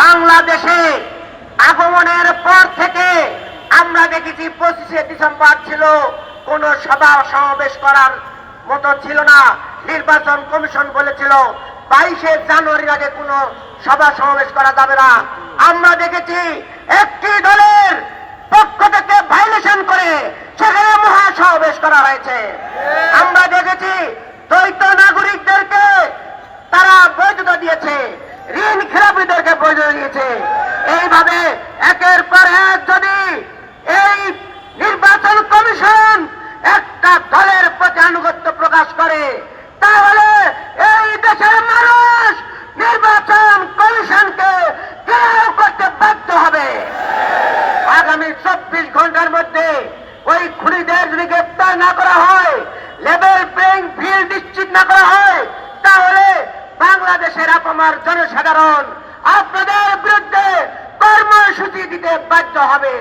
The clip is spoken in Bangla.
বাংলাদেশে আগমনের পর থেকে আমরা দেখেছি পঁচিশে ডিসেম্বর ছিল, কোন সভা সমাবেশ করার মতো ছিল না। নির্বাচন কমিশন বলেছিল, বাইশে জানুয়ারির আগে কোনো সভা সমাবেশ করা যাবে না। আমরা দেখেছি একটি দলের পক্ষ থেকে ভাইলেশন করে সেখানে মহাসমাবেশ করা হয়েছে। আমরা একের পর এক যদি এই নির্বাচন কমিশন একটা দলের প্রতি আনুগত্য প্রকাশ করে, তাহলে এই দেশের মানুষ নির্বাচন কমিশনকে ঘেরাও করতে বাধ্য হবে। আগামী চব্বিশ ঘণ্টার মধ্যে ওই খুনিদের যদি গ্রেপ্তার না করা হয়, লেভেল প্লেইং ফিল্ড নিশ্চিত না করা হয়, তাহলে বাংলাদেশের আপমার জনসাধারণ আপনাদের বিরুদ্ধে কর্মসূচি দিতে বাধ্য হবে।